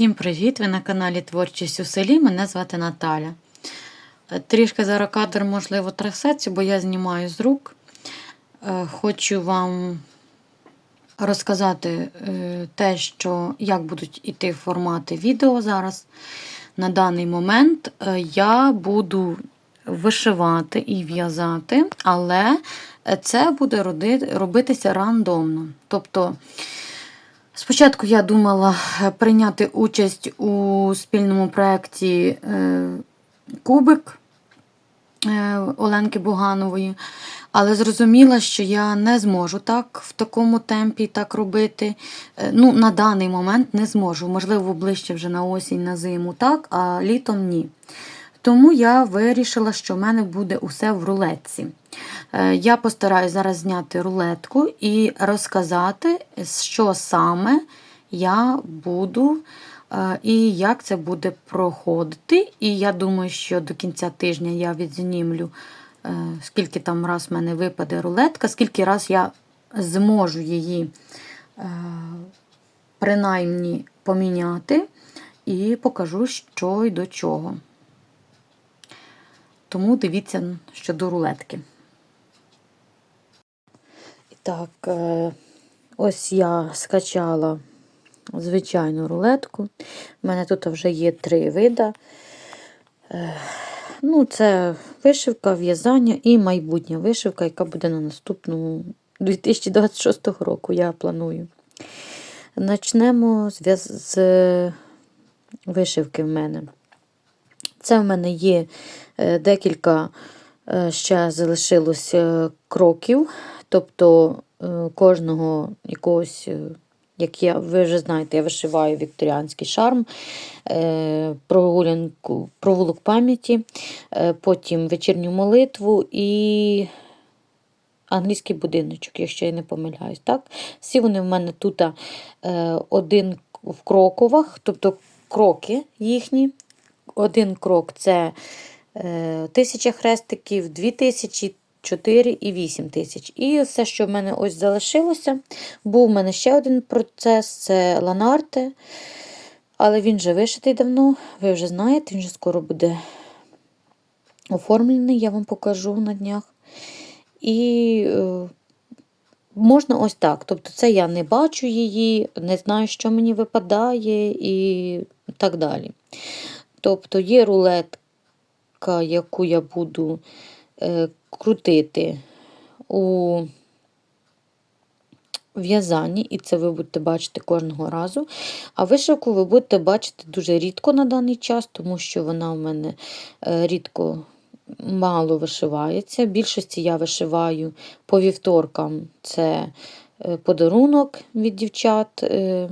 Всім привіт! Ви на каналі Творчість у селі. Мене звати Наталя. Е, Трішки зараз кадр, можливо, трясеться, бо я знімаю з рук. Е, Хочу вам розказати е, те, що як будуть іти формати відео зараз. На даний момент я буду вишивати і в'язати, але це буде робитися рандомно. Тобто. Спочатку я думала е, прийняти участь у спільному проєкті е, Кубик е, Оленки Буганової, але зрозуміла, що я не зможу так в такому темпі так робити. Ну, на даний момент не зможу. Можливо, ближче вже на осінь, на зиму так, а літом ні. Тому я вирішила, що в мене буде усе в рулетці. Е, Я постараюсь зараз зняти рулетку і розказати, що саме я буду е, і як це буде проходити. І я думаю, що до кінця тижня я відзнімлю, е, скільки там раз в мене випаде рулетка, скільки раз я зможу її принаймні поміняти, і покажу, що й до чого. Тому дивіться щодо рулетки. Так, е, ось я скачала звичайну рулетку. У мене тут вже є три вида. Е, Ну, це вишивка, в'язання і майбутня вишивка, яка буде на наступному 2026 року, я планую. Начнемо з, вишивки в мене. Це в мене є е, декілька ще залишилось кроків, тобто е, кожного якогось, е, як я, ви вже знаєте, я вишиваю вікторіанський шарм, е, прогулянку, провулок пам'яті, потім вечірню молитву і англійський будиночок, якщо я не помиляюсь. Так? Всі вони в мене тут один в кроковах, тобто кроки їхні. Один крок це тисяча хрестиків, дві тисячі, 4 і 8 тисяч. І все, що в мене ось залишилося, був в мене ще один процес це ланарте. Але він вже вишитий давно, ви вже знаєте, він вже скоро буде оформлений, я вам покажу на днях. І е, можна ось так. Тобто, це я не бачу її, не знаю, що мені випадає, і так далі. Тобто є рулетка, яку я буду е, крутити у в'язанні, і це ви будете бачити кожного разу. А вишивку ви будете бачити дуже рідко на даний час, тому що вона у мене е, рідко мало вишивається. В більшості я вишиваю по вівторкам це е, подарунок від дівчат е,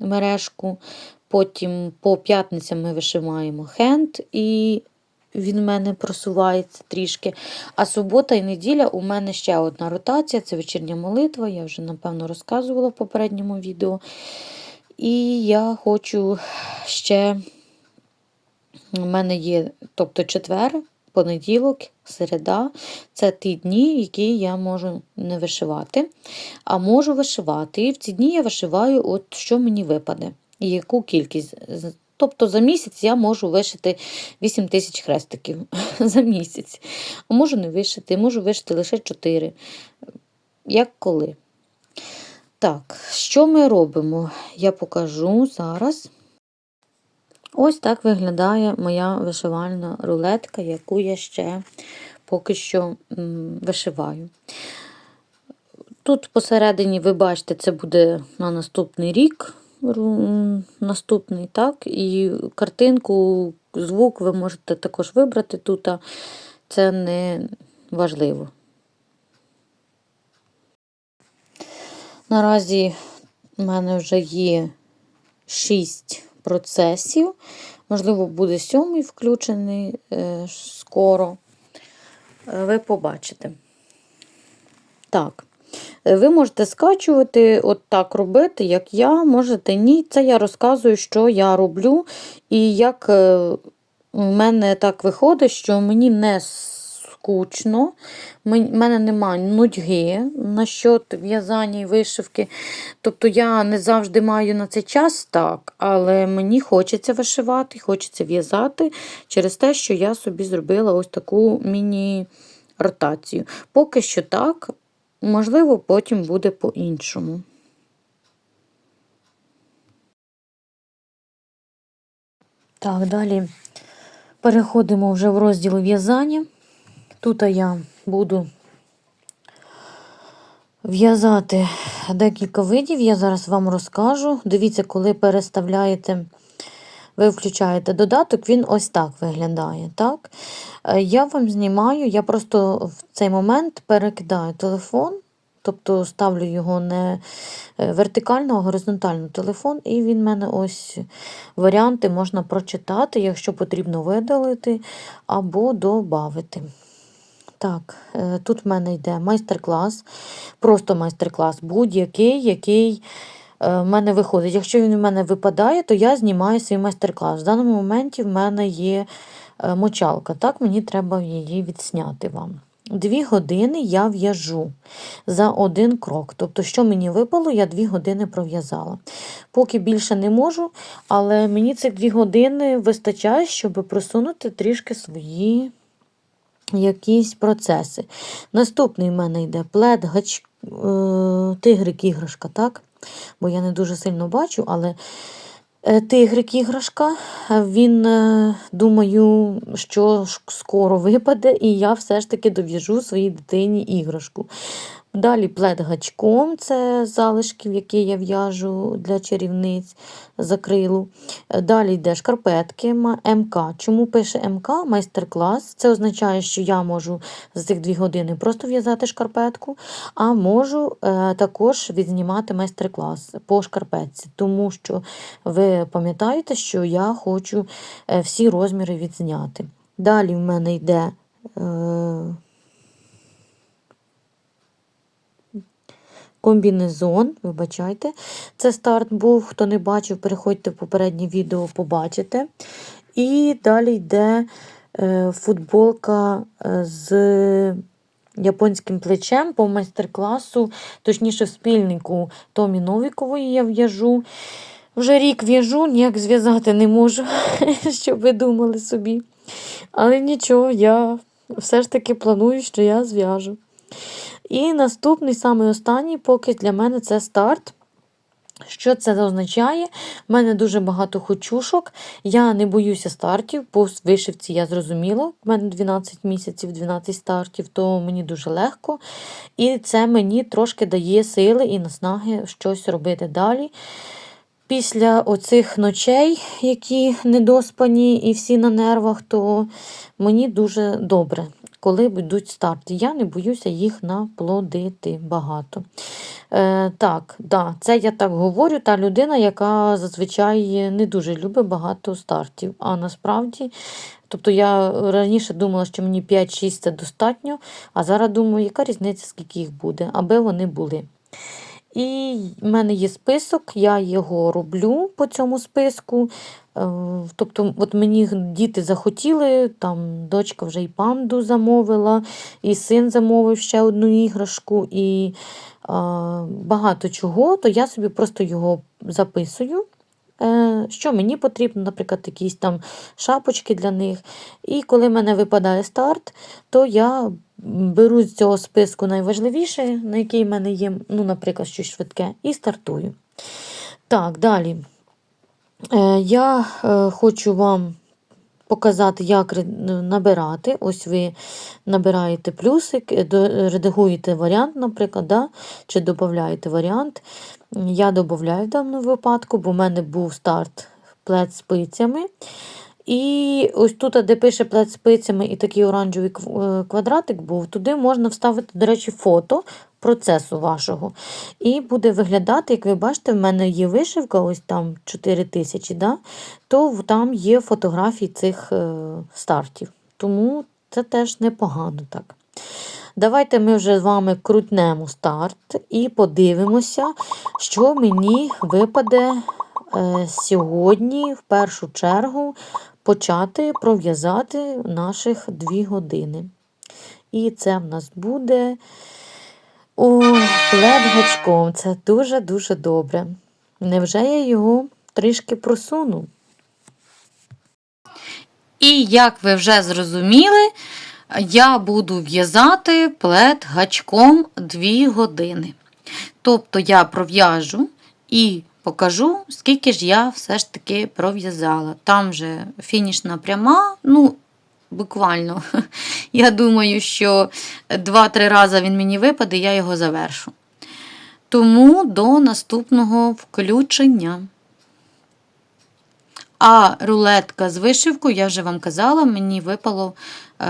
мережку. Потім по п'ятницям ми вишиваємо хенд, і він в мене просувається трішки. А субота і неділя у мене ще одна ротація це вечірня молитва. Я вже, напевно, розказувала в попередньому відео. І я хочу ще, у мене є, тобто четвер, понеділок, середа це ті дні, які я можу не вишивати, а можу вишивати. І в ці дні я вишиваю, от що мені випаде, і яку кількість. Тобто за місяць я можу вишити 8 тисяч хрестиків за місяць. А можу не вишити, можу вишити лише 4. Як коли. Так, що ми робимо? Я покажу зараз. Ось так виглядає моя вишивальна рулетка, яку я ще поки що вишиваю. Тут посередині, ви бачите, це буде на наступний рік. Наступний, так, і картинку, звук ви можете також вибрати тут. Це не важливо. Наразі в мене вже є 6 процесів. Можливо, буде сьомий включений е, скоро. Е, Ви побачите. Так. Е, Ви можете скачувати, от так робити, як я, можете ні. Це я розказую, що я роблю, і як е, у мене так виходить, що мені не скучно, в мене немає нудьги насчет в'язання і вишивки. Тобто я не завжди маю на це час, так, але мені хочеться вишивати, хочеться в'язати через те, що я собі зробила ось таку міні-ротацію. Поки що так, можливо, потім буде по-іншому. Так, далі переходимо вже в розділ в'язання. Тут я буду в'язати декілька видів, я зараз вам розкажу. Дивіться, коли переставляєте, ви включаєте додаток, він ось так виглядає. так? Е, я вам знімаю, я просто в цей момент перекидаю телефон Тобто ставлю його не е, вертикально, а горизонтально телефон, і він в мене ось варіанти можна прочитати, якщо потрібно видалити або додати. Так, е, тут в мене йде майстер-клас, просто майстер-клас, будь-який, який е, в мене виходить. Якщо він в мене випадає, то я знімаю свій майстер-клас. В даному моменті в мене є мочалка. Так, мені треба її відсняти вам. Дві години я в'яжу за один крок. Тобто, що мені випало, я дві години пров'язала. Поки більше не можу, але мені цих дві години вистачає, щоб просунути трішки свої якісь процеси. Наступний в мене йде плед, гач... Е, тигрик іграшка, так? Бо я не дуже сильно бачу, але. Е, тигрик іграшка, він, е, думаю, що скоро випаде, і я все ж таки дов'яжу своїй дитині іграшку. Далі плед гачком це залишків, які я в'яжу для чарівниць закрилу. Далі йде шкарпетки МК. Чому пише МК майстер-клас? Це означає, що я можу за цих дві години просто в'язати шкарпетку, а можу е, також відзнімати майстер-клас по шкарпетці, тому що ви пам'ятаєте, що я хочу е, всі розміри відзняти. Далі в мене йде. Комбінезон, вибачайте, це старт був. Хто не бачив, переходьте в попереднє відео, побачите. І далі йде е, футболка е, з японським плечем по майстер-класу, точніше, спільнику Томі Новікової я в'яжу. Вже рік в'яжу, ніяк зв'язати не можу, щоб ви думали собі. Але нічого, я все ж таки планую, що я зв'яжу. І наступний, самий останній, поки для мене це старт. Що це означає? У мене дуже багато хочушок. Я не боюся стартів, по вишивці я зрозуміла, У мене 12 місяців, 12 стартів, то мені дуже легко. І це мені трошки дає сили і наснаги щось робити далі. Після оцих ночей, які недоспані і всі на нервах, то мені дуже добре коли йдуть старти. Я не боюся їх наплодити багато. Е, Так, да, це я так говорю, та людина, яка зазвичай не дуже любить багато стартів. А насправді, тобто я раніше думала, що мені 5-6 це достатньо, а зараз думаю, яка різниця, скільки їх буде, аби вони були. І в мене є список, я його роблю по цьому списку. Е, тобто, от мені діти захотіли, там дочка вже і панду замовила, і син замовив ще одну іграшку, і а, багато чого, то я собі просто його записую. Е, що мені потрібно, наприклад, якісь там шапочки для них. І коли в мене випадає старт, то я беру з цього списку найважливіше, на який в мене є, ну, наприклад, щось швидке, і стартую. Так, далі. Е, я е, хочу вам показати, як набирати. Ось ви набираєте плюсик, редагуєте варіант, наприклад, да? чи додаєте варіант. Я додаю в даному випадку, бо в мене був старт плед спицями. І ось тут, де пише плед спицями і такий оранжевий е, квадратик був, туди можна вставити, до речі, фото процесу вашого. І буде виглядати, як ви бачите, в мене є вишивка, ось там 4 тисячі, да? то там є фотографії цих е, стартів. Тому це теж непогано так. Давайте ми вже з вами крутнемо старт і подивимося, що мені випаде е, сьогодні, в першу чергу, почати пров'язати наших дві години. І це в нас буде о, плед гачком. Це дуже-дуже добре. Невже я його трішки просуну? І як ви вже зрозуміли, я буду в'язати плед гачком 2 години. Тобто я пров'яжу і покажу, скільки ж я все ж таки пров'язала. Там же фінішна пряма, ну, буквально, я думаю, що 2-3 рази він мені випаде, я його завершу. Тому до наступного включення. А рулетка з вишивкою, я вже вам казала, мені випало е,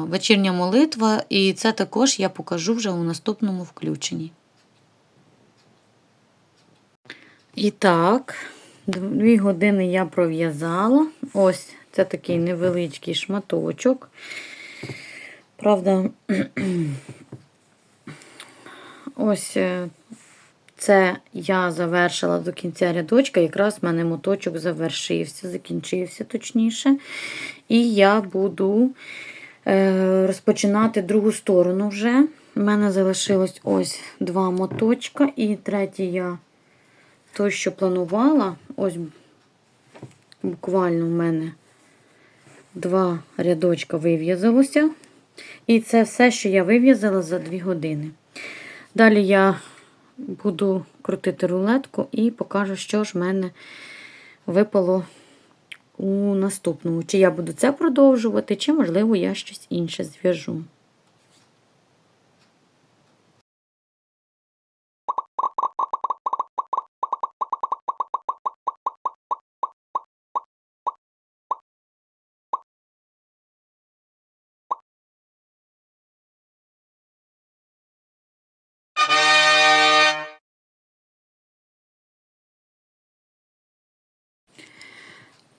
вечірня молитва, і це також я покажу вже у наступному включенні. І так, дві години я пров'язала. Ось це такий невеличкий шматочок. Правда, ось е, це я завершила до кінця рядочка, якраз в мене моточок завершився, закінчився точніше. І я буду е, розпочинати другу сторону вже. У мене залишилось ось два моточка, і третій я той, що планувала, ось буквально в мене два рядочка вив'язалося. І це все, що я вив'язала за 2 години. Далі я буду крутити рулетку і покажу, що ж в мене випало у наступному. Чи я буду це продовжувати, чи, можливо, я щось інше зв'яжу.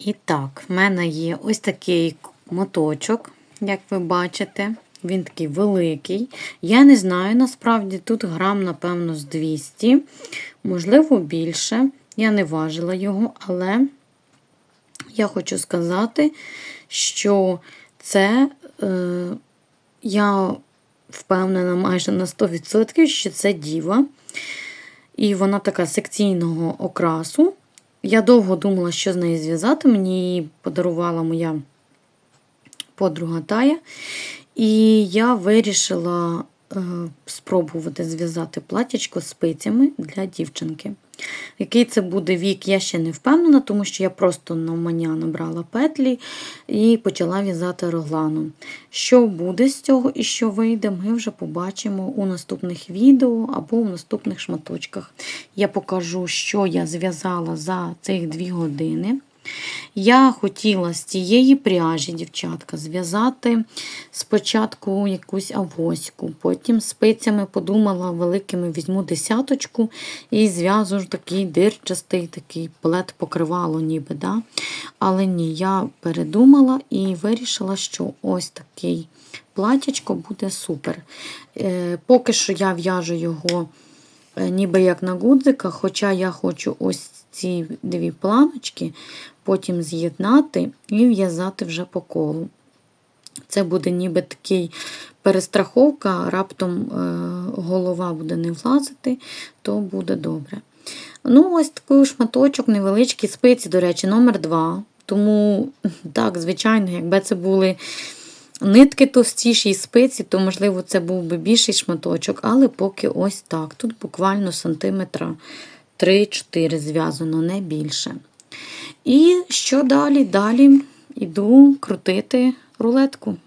І так, в мене є ось такий моточок, як ви бачите. Він такий великий. Я не знаю, насправді, тут грам, напевно, з 200, можливо, більше. Я не важила його, але я хочу сказати, що це е, я впевнена майже на 100%, що це діва. І вона така секційного окрасу. Я довго думала, що з нею зв'язати. Мені її подарувала моя подруга Тая. І я вирішила е, спробувати зв'язати платячко спицями для дівчинки. Який це буде вік, я ще не впевнена, тому що я просто навмання набрала петлі і почала в'язати роглану. Що буде з цього і що вийде, ми вже побачимо у наступних відео або у наступних шматочках. Я покажу, що я зв'язала за цих дві години. Я хотіла з цієї пряжі, дівчатка, зв'язати спочатку якусь авоську, потім спицями подумала, великими візьму десяточку і зв'язу ж такий дирчастий, такий плет покривало ніби. Да? Але ні, я передумала і вирішила, що ось такий платячко буде супер. Е, Поки що я в'яжу його е, ніби як на гудзиках, хоча я хочу ось ці дві планочки потім з'єднати і в'язати вже по колу. Це буде ніби такий перестраховка, раптом е, голова буде не влазити, то буде добре. Ну, ось такий шматочок, невеличкий спиці, до речі, номер 2 Тому, так, звичайно, якби це були нитки товстіші і спиці, то, можливо, це був би більший шматочок, але поки ось так. Тут буквально сантиметра 3-4 зв'язано, не більше. І що далі? Далі йду крутити рулетку.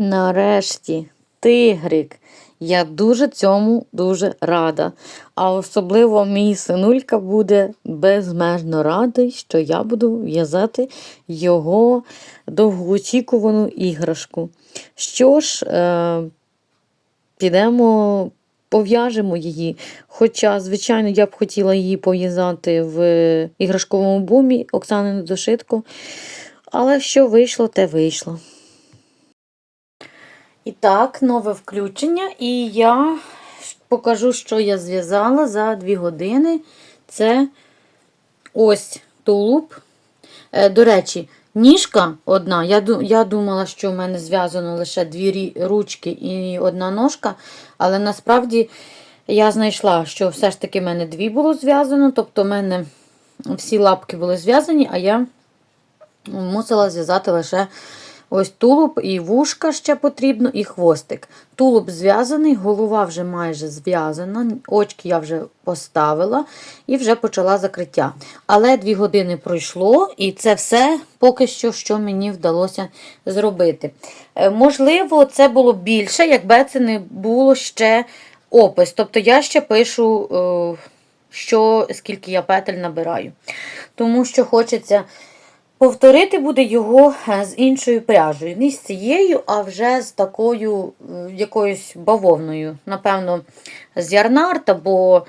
Нарешті тигрик. Я дуже цьому дуже рада. А особливо мій синулька буде безмежно радий, що я буду в'язати його довгоочікувану іграшку. Що ж, е, підемо. Пов'яжемо її. Хоча, звичайно, я б хотіла її пов'язати в іграшковому бумі Оксани Недошитко. Але що вийшло, те вийшло. І так, нове включення, і я покажу, що я зв'язала за 2 години. Це ось тулуб. Е, До речі, ніжка одна. Я думала, що в мене зв'язано лише дві ручки і одна ножка, але насправді я знайшла, що все ж таки в мене дві було зв'язано, тобто в мене всі лапки були зв'язані, а я мусила зв'язати лише ось тулуб і вушка ще потрібно, і хвостик. Тулуб зв'язаний, голова вже майже зв'язана, очки я вже поставила і вже почала закриття. Але дві години пройшло, і це все поки що, що мені вдалося зробити. Е, Можливо, це було більше, якби це не було ще опис. Тобто я ще пишу, е, що, скільки я петель набираю. Тому що хочеться повторити буде його е, з іншою пряжею. Не з цією, а вже з такою е, якоюсь бавовною. Напевно, з ярнарт або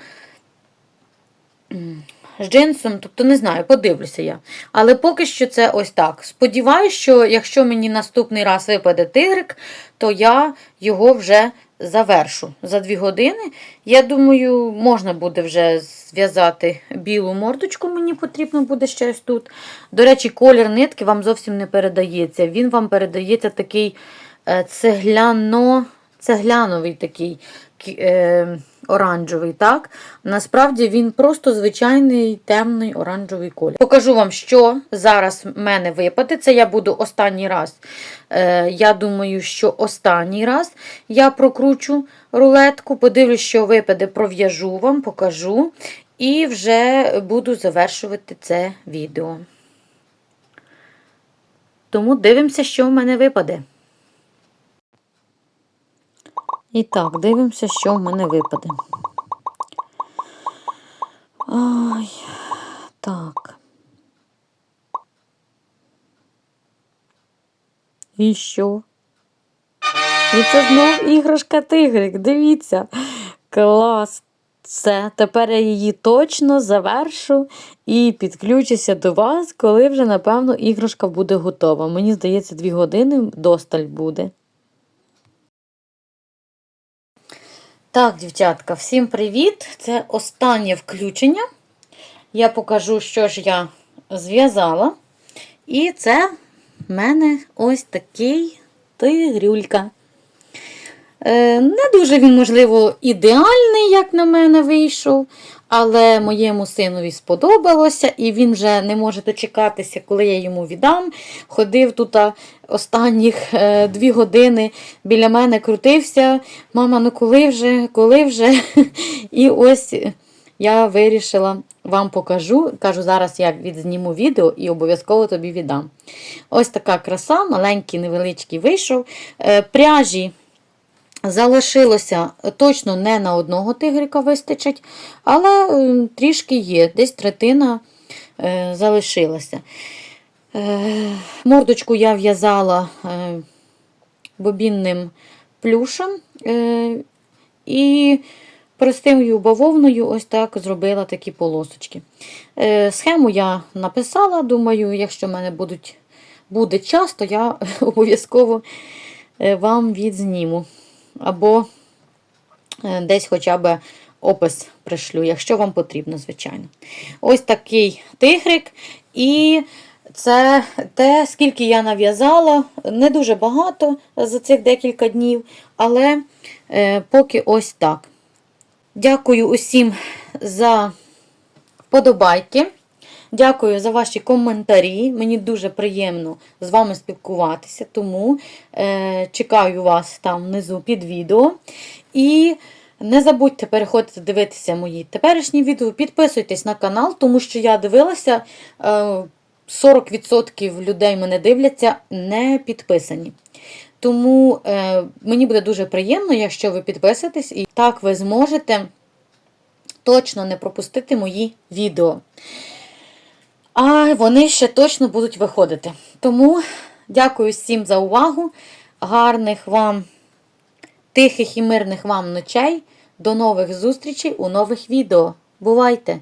з джинсом, тобто не знаю, подивлюся я. Але поки що це ось так. Сподіваюсь, що якщо мені наступний раз випаде тигрик, то я його вже завершу за дві години. Я думаю, можна буде вже зв'язати білу мордочку, мені потрібно буде щось тут. До речі, колір нитки вам зовсім не передається. Він вам передається такий е, цегляно, цегляновий такий е, оранжевий. так? Насправді він просто звичайний темний оранжевий колір. Покажу вам, що зараз в мене випаде. Це я буду останній раз. Е, я думаю, що останній раз я прокручу рулетку, подивлюсь, що випаде, пров'яжу вам, покажу. І вже буду завершувати це відео. Тому дивимося, що в мене випаде. І так, дивимося, що в мене випаде. Ай, так. І що? І це знов іграшка тигрик. Дивіться. Клас. Все, тепер я її точно завершу і підключуся до вас, коли вже, напевно, іграшка буде готова. Мені здається, дві години досталь буде. Так, дівчатка, всім привіт! Це останнє включення. Я покажу, що ж я зв'язала. І це в мене ось такий тигрюлька. Е, Не дуже він, можливо, ідеальний, як на мене, вийшов, але моєму синові сподобалося, і він вже не може дочекатися, коли я йому віддам. Ходив тут останніх е, дві години біля мене крутився. Мама, ну коли вже, коли вже? І ось я вирішила вам покажу. Кажу, зараз я відзніму відео і обов'язково тобі віддам. Ось така краса, маленький, невеличкий вийшов. Е, Пряжі. Залишилося точно не на одного тигрика вистачить, але е, трішки є, десь третина е, залишилася. Е, мордочку я в'язала бобінним плюшем і простою бавовною ось так зробила такі полосочки. Схему я написала, думаю, якщо в мене будуть, буде час, то я обов'язково вам відзніму або е, десь хоча б опис пришлю, якщо вам потрібно, звичайно. Ось такий тигрик. І це те, скільки я нав'язала, не дуже багато за цих декілька днів, але е, поки ось так. Дякую усім за вподобайки. Дякую за ваші коментарі. Мені дуже приємно з вами спілкуватися, тому е, чекаю вас там внизу під відео. І не забудьте переходити дивитися мої теперішні відео. Підписуйтесь на канал, тому що я дивилася, е, 40% людей мене дивляться не підписані. Тому е, мені буде дуже приємно, якщо ви підписаєтесь, і так ви зможете точно не пропустити мої відео. А вони ще точно будуть виходити. Тому дякую всім за увагу. Гарних вам, тихих і мирних вам ночей. До нових зустрічей у нових відео. Бувайте!